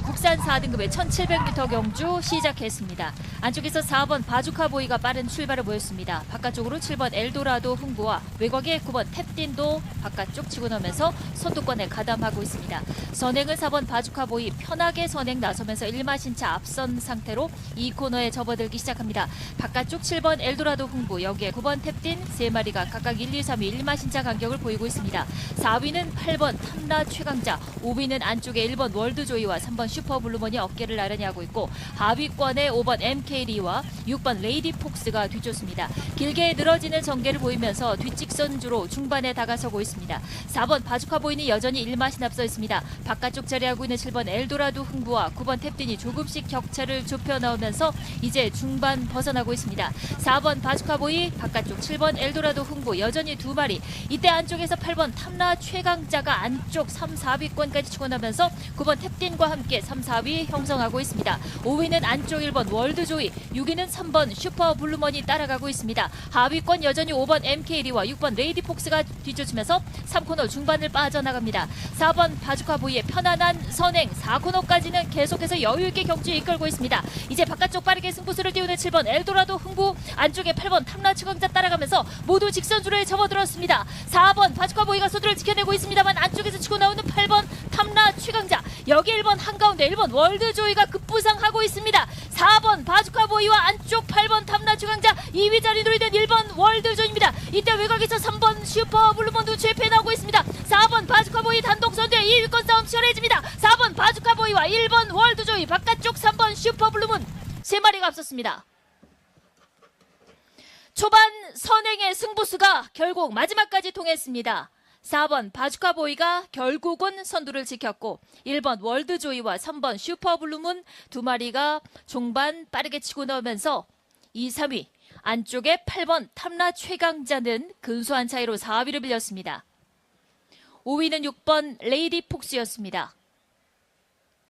국산 4등급의 1700m 경주 시작했습니다. 안쪽에서 4번 바주카보이가 빠른 출발을 보였습니다. 바깥쪽으로 7번 엘도라도 흥부와 외곽에 9번 탭딘도 바깥쪽 치고 나오면서 선두권에 가담하고 있습니다. 선행은 4번 바주카보이 편하게 선행 나서면서 1마신차 앞선 상태로 이 코너에 접어들기 시작합니다. 바깥쪽 7번 엘도라도 흥부 여기에 9번 탭딘 3마리가 각각 1, 2, 3위 1마신차 간격을 보이고 있습니다. 4위는 8번 탐라 최강자 5위는 안쪽에 1번 월드조이와 3번 슈퍼블루먼이 어깨를 나란히 하고 있고 하위권에 5번 MK리와 6번 레이디 폭스가 뒤쫓습니다. 길게 늘어지는 전개를 보이면서 뒷직선 주로 중반에 다가서고 있습니다. 4번 바주카 보이는 여전히 1마신 앞서 있습니다. 바깥쪽 자리하고 있는 7번 엘도라도 흥부와 9번 탭딘이 조금씩 격차를 좁혀 나오면서 이제 중반 벗어나고 있습니다. 4번 바주카 보이 바깥쪽 7번 엘도라도 흥부 여전히 두 마리 이때 안쪽에서 8번 탐라 최강자가 안쪽 3, 4위권까지 치고 나면서 9번 탭딘과 함께 3, 4위 형성하고 있습니다. 5위는 안쪽 1번 월드조이, 6위는 3번 슈퍼블루먼이 따라가고 있습니다. 하위권 여전히 5번 MK리와 6번 레이디폭스가 뒤쫓으면서 3코너 중반을 빠져나갑니다. 4번 바주카보이의 편안한 선행 4코너까지는 계속해서 여유있게 경주에 이끌고 있습니다. 이제 바깥쪽 빠르게 승부수를 띄우는 7번 엘도라도 흥부 안쪽에 8번 탐라 추강자 따라가면서 모두 직선주로에 접어들었습니다. 4번 바주카 보이가 소두를 지켜내고 있습니다만 안쪽에서 치고 나오는 8번 탐라 최강자 여기 1번 한가운데 1번 월드조이가 급부상하고 있습니다. 4번 바주카보이와 안쪽 8번 탐라 최강자 2위 자리 노리는 1번 월드조이입니다. 이때 외곽에서 3번 슈퍼블루먼도 최패 나오고 있습니다. 4번 바주카보이 단독 선두에 2위권 싸움 치열해집니다. 4번 바주카보이와 1번 월드조이 바깥쪽 3번 슈퍼블루문 세 마리가 앞섰습니다. 초반 선행의 승부수가 결국 마지막까지 통했습니다. 4번 바주카보이가 결국은 선두를 지켰고 1번 월드조이와 3번 슈퍼블루문 두 마리가 종반 빠르게 치고 나오면서 2, 3위 안쪽에 8번 탐라 최강자는 근소한 차이로 4위를 빌렸습니다. 5위는 6번 레이디 폭스였습니다.